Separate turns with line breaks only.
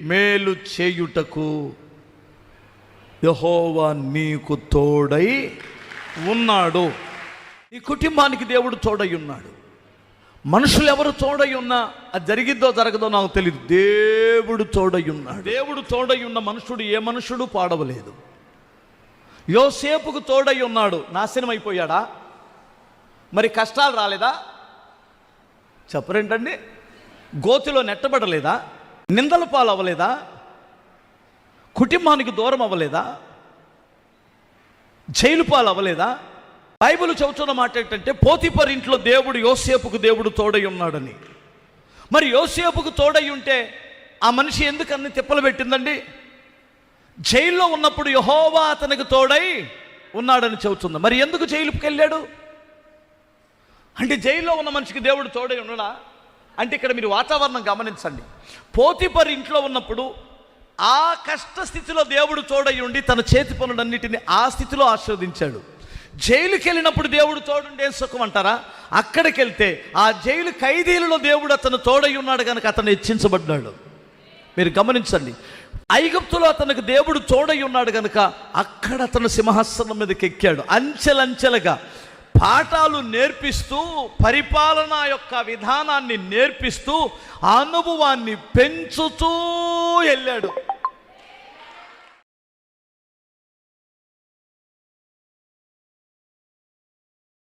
మేలు చేయుటకు యహోవా నీకు తోడై ఉన్నాడు. నీ కుటుంబానికి దేవుడు తోడై ఉన్నాడు. మనుషులు ఎవరు తోడై ఉన్నా అది జరిగిద్దో జరగదో నాకు తెలియదు దేవుడు తోడై ఉన్నాడు. దేవుడు తోడై ఉన్న మనుషుడు ఏ మనుషుడు పాడవలేదు. యోసేపుకు తోడై ఉన్నాడు. నాశనం అయిపోయాడా? మరి కష్టాలు రాలేదా? చెప్పరేంటండి? గోతిలో నెట్టబడలేదా? నిందల పాలు అవ్వలేదా కుటుంబానికి దూరం అవ్వలేదా? జైలు పాలు అవ్వలేదా బైబిల్ చెబుతున్న మాట ఏంటంటే పోతిపర్ ఇంట్లో దేవుడు యోసేపుకు దేవుడు తోడై ఉన్నాడని. మరి యోసేపుకు తోడై ఉంటే ఆ మనిషి ఎందుకు అన్ని తిప్పలు పెట్టిందండి? జైల్లో ఉన్నప్పుడు యహోవా అతనికి తోడై ఉన్నాడని చెబుతుంది. మరి ఎందుకు జైలుకి వెళ్ళాడు? అంటే జైల్లో ఉన్న మనిషికి దేవుడు తోడై ఉండడా అంటే ఇక్కడ మీరు వాతావరణం గమనించండి. పోతిపర్ ఇంట్లో ఉన్నప్పుడు ఆ కష్ట స్థితిలో దేవుడు తోడై ఉండి తన చేతి పనులన్నిటిని ఆ స్థితిలో ఆస్వాదించాడు జైలుకి వెళ్ళినప్పుడు దేవుడు తోడుండే సుఖం అంటారా? అక్కడికి వెళ్తే ఆ జైలు ఖైదీలలో దేవుడు అతను తోడై ఉన్నాడు కనుక అతను హెచ్చించబడ్డాడు. మీరు గమనించండి. ఐగుప్తులో అతనికి దేవుడు తోడై ఉన్నాడు కనుక అక్కడ అతను సింహాసనం మీదకి ఎక్కాడు. అంచెలంచెలుగా పాఠాలు నేర్పిస్తూ పరిపాలన యొక్క విధానాన్ని నేర్పిస్తూ అనుభవాన్ని పెంచుతూ వెళ్ళాడు.